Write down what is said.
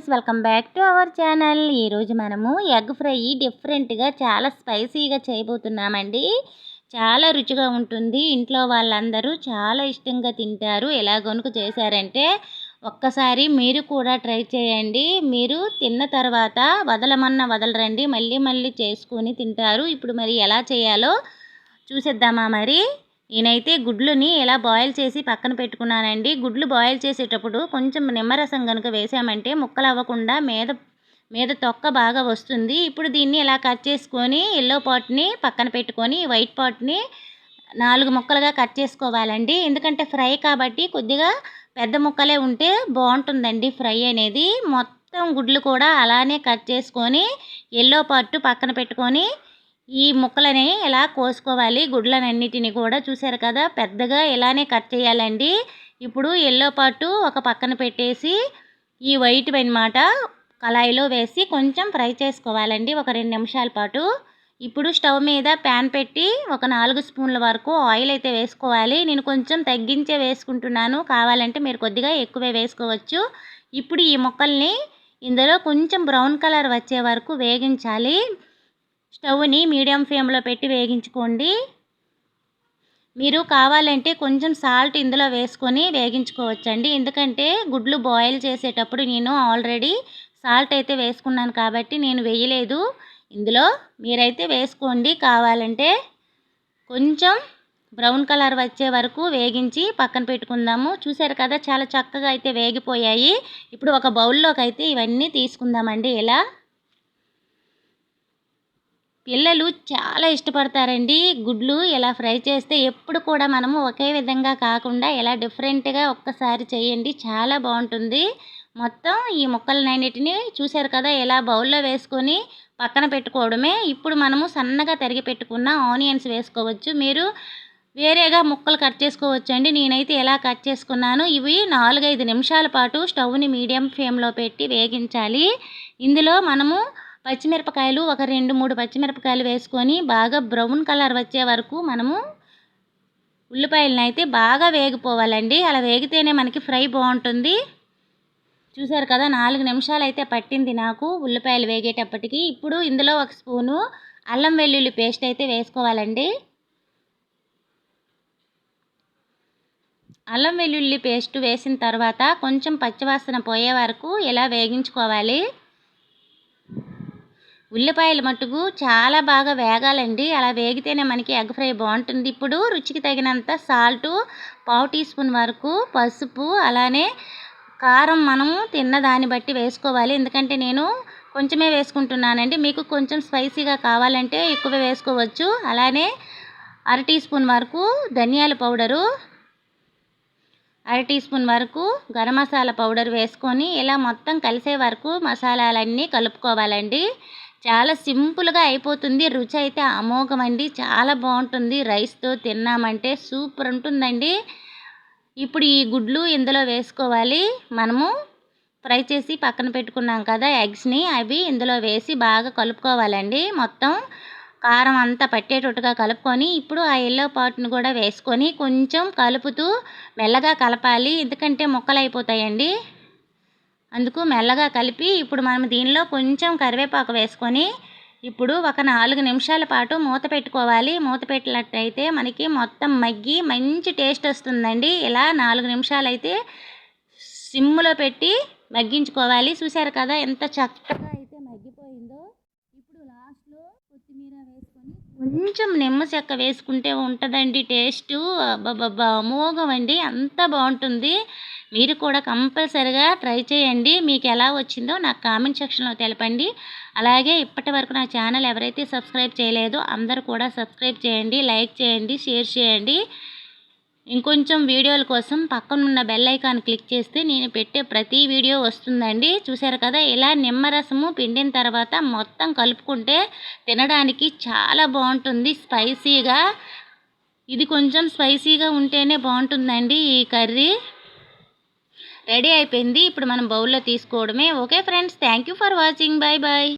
Friends welcome back to our channel. ఈరోజు మనము egg fry డిఫరెంట్గా చాలా స్పైసీగా చేయబోతున్నామండి. చాలా రుచిగా ఉంటుంది. ఇంట్లో వాళ్ళందరూ చాలా ఇష్టంగా తింటారు. ఎలా గనుక చేశారంటే ఒక్కసారి మీరు కూడా ట్రై చేయండి. మీరు తిన్న తర్వాత వదలమన్న వదలరండి. మళ్ళీ మళ్ళీ చేసుకొని తింటారు. ఇప్పుడు మరి ఎలా చేయాలో చూసేద్దామా మరి? నేనైతే గుడ్లుని ఇలా బాయిల్ చేసి పక్కన పెట్టుకున్నానండి. గుడ్లు బాయిల్ చేసేటప్పుడు కొంచెం నిమ్మరసం కనుక వేసామంటే ముక్కలు అవ్వకుండా మీద మీద తొక్క బాగా వస్తుంది. ఇప్పుడు దీన్ని ఇలా కట్ చేసుకొని ఎల్లో పాట్ని పక్కన పెట్టుకొని వైట్ పాట్ని నాలుగు ముక్కలుగా కట్ చేసుకోవాలండి. ఎందుకంటే ఫ్రై కాబట్టి కొద్దిగా పెద్ద ముక్కలే ఉంటే బాగుంటుందండి ఫ్రై అనేది. మొత్తం గుడ్లు కూడా అలానే కట్ చేసుకొని ఎల్లో పార్ట్ పక్కన పెట్టుకొని ఈ ముక్కలని ఇలా కోసుకోవాలి? గుడ్లనన్నిటిని కూడా చూసారు కదా? పెద్దగా ఇలానే కట్ చేయాలండి. ఇప్పుడు ఎల్లో పాటు ఒక పక్కన పెట్టేసి ఈ వైట్ అనమాట కళాయిలో వేసి కొంచెం ఫ్రై చేసుకోవాలండి. ఒక రెండు నిమిషాల పాటు. ఇప్పుడు స్టవ్ మీద ప్యాన్ పెట్టి ఒక నాలుగు స్పూన్ల వరకు ఆయిల్ అయితే వేసుకోవాలి. నేను కొంచెం తగ్గించే వేసుకుంటున్నాను. కావాలంటే మీరు కొద్దిగా ఎక్కువే వేసుకోవచ్చు. ఇప్పుడు ఈ ముక్కల్ని ఇందులో కొంచెం బ్రౌన్ కలర్ వచ్చే వరకు వేగించాలి. స్టవ్ని మీడియం ఫ్లేమ్లో పెట్టి వేగించుకోండి. మీరు కావాలంటే కొంచెం సాల్ట్ ఇందులో వేసుకొని వేగించుకోవచ్చండి. ఎందుకంటే గుడ్లు బాయిల్ చేసేటప్పుడు నేను ఆల్రెడీ సాల్ట్ అయితే వేసుకున్నాను కాబట్టి నేను వేయలేదు. ఇందులో మీరైతే వేసుకోండి. కావాలంటే కొంచెం బ్రౌన్ కలర్ వచ్చే వరకు వేగించి పక్కన పెట్టుకుందాము. చూసారు కదా చాలా చక్కగా అయితే వేగిపోయాయి. ఇప్పుడు ఒక బౌల్లోకి అయితే ఇవన్నీ తీసుకుందామండి. ఇలా పిల్లలు చాలా ఇష్టపడతారండి. గుడ్లు ఇలా ఫ్రై చేస్తే ఎప్పుడు కూడా మనము ఒకే విధంగా కాకుండా ఇలా డిఫరెంట్గా ఒక్కసారి చేయండి. చాలా బాగుంటుంది. మొత్తం ఈ ముక్కలన్నిటిని చూశారు కదా ఇలా బౌల్లో వేసుకొని పక్కన పెట్టుకోవడమే. ఇప్పుడు మనము సన్నగా తరిగి పెట్టుకున్న ఆనియన్స్ వేసుకోవచ్చు. మీరు వేరేగా ముక్కలు కట్ చేసుకోవచ్చు అండి నేనైతే ఎలా కట్ చేసుకున్నాను ఇవి నాలుగైదు నిమిషాల పాటు స్టవ్ని మీడియం ఫ్లేమ్లో పెట్టి వేగించాలి. ఇందులో మనము పచ్చిమిరపకాయలు ఒక రెండు మూడు పచ్చిమిరపకాయలు వేసుకొని బాగా బ్రౌన్ కలర్ వచ్చే వరకు మనము ఉల్లిపాయలను అయితే బాగా వేగిపోవాలండి. అలా వేగితేనే మనకి ఫ్రై బాగుంటుంది. చూసారు కదా నాలుగు నిమిషాలు అయితే పట్టింది నాకు ఉల్లిపాయలు వేగేటప్పటికి. ఇప్పుడు ఇందులో ఒక స్పూను అల్లం వెల్లుల్లి పేస్ట్ అయితే వేసుకోవాలండి. అల్లం వెల్లుల్లి పేస్ట్ వేసిన తర్వాత కొంచెం పచ్చివాసన పోయే వరకు ఇలా వేగించుకోవాలి. ఉల్లిపాయలు మట్టుకు చాలా బాగా వేగాలండి. అలా వేగితేనే మనకి ఎగ్ ఫ్రై బాగుంటుంది. ఇప్పుడు రుచికి తగినంత సాల్టు పావు టీ స్పూన్ వరకు పసుపు అలానే కారం మనము తిన్న దాన్ని బట్టి వేసుకోవాలి. ఎందుకంటే నేను కొంచెమే వేసుకుంటున్నానండి. మీకు కొంచెం స్పైసీగా కావాలంటే ఎక్కువ వేసుకోవచ్చు. అలానే అర టీ స్పూన్ వరకు ధనియాల పౌడరు అర టీ స్పూన్ వరకు గరం మసాలా పౌడర్ వేసుకొని ఇలా మొత్తం కలిసే వరకు మసాలాలన్నీ కలుపుకోవాలండి. చాలా సింపుల్గా అయిపోతుంది. రుచి అయితే అమోఘమండి. చాలా బాగుంటుంది. రైస్తో తిన్నామంటే సూపర్ ఉంటుందండి ఇప్పుడు ఈ గుడ్లు ఇందులో వేసుకోవాలి. మనము ఫ్రై చేసి పక్కన పెట్టుకున్నాం కదా ఎగ్స్ని అవి ఇందులో వేసి బాగా కలుపుకోవాలండి. మొత్తం కారం అంతా పట్టేటట్టుగా కలుపుకొని ఇప్పుడు ఆ ఎల్లో పాట్ను కూడా వేసుకొని కొంచెం కలుపుతూ మెల్లగా కలపాలి. ఎందుకంటే ముక్కలు అయిపోతాయండి అందుకు మెల్లగా కలిపి ఇప్పుడు మనం దీనిలో కొంచెం కరివేపాకు వేసుకొని ఇప్పుడు ఒక నాలుగు నిమిషాల పాటు మూత పెట్టుకోవాలి. మూత పెట్టినట్టయితే మనకి మొత్తం మగ్గి మంచి టేస్ట్ వస్తుందండి. ఇలా నాలుగు నిమిషాలు అయితే సిమ్లో పెట్టి మగ్గించుకోవాలి. చూసారు కదా ఎంత చక్కగా అయితే మగ్గిపోయిందో. ఇప్పుడు లాస్ట్లో కొత్తిమీర వేసుకొని కొంచెం నిమ్మ చెక్క వేసుకుంటే ఉంటుందండి టేస్టు. అబ్బబ్బబ్బా అమోఘం అండి. అంత బాగుంటుంది. మీరు కూడా కంపల్సరిగా ట్రై చేయండి. మీకు ఎలా వచ్చిందో నాకు కామెంట్ సెక్షన్లో తెలపండి. అలాగే ఇప్పటి వరకు నా ఛానల్ ఎవరైతే సబ్స్క్రైబ్ చేయలేదో అందరూ కూడా సబ్స్క్రైబ్ చేయండి లైక్ చేయండి షేర్ చేయండి. ఇంకొంచెం వీడియోల కోసం పక్కనున్న బెల్ ఐకాన్ క్లిక్ చేస్తే నేను పెట్టే ప్రతి వీడియో వస్తుందండి. చూసారు కదా ఇలా నిమ్మరసము పిండిన తర్వాత మొత్తం కలుపుకుంటే తినడానికి చాలా బాగుంటుంది స్పైసీగా. ఇది కొంచెం స్పైసీగా ఉంటేనే బాగుంటుందండి ఈ కర్రీ. రెడీ అయిపోయింది. ఇప్పుడు మనం బౌల్లో తీసుకోవడమే. Okay friends thank for watching. Bye bye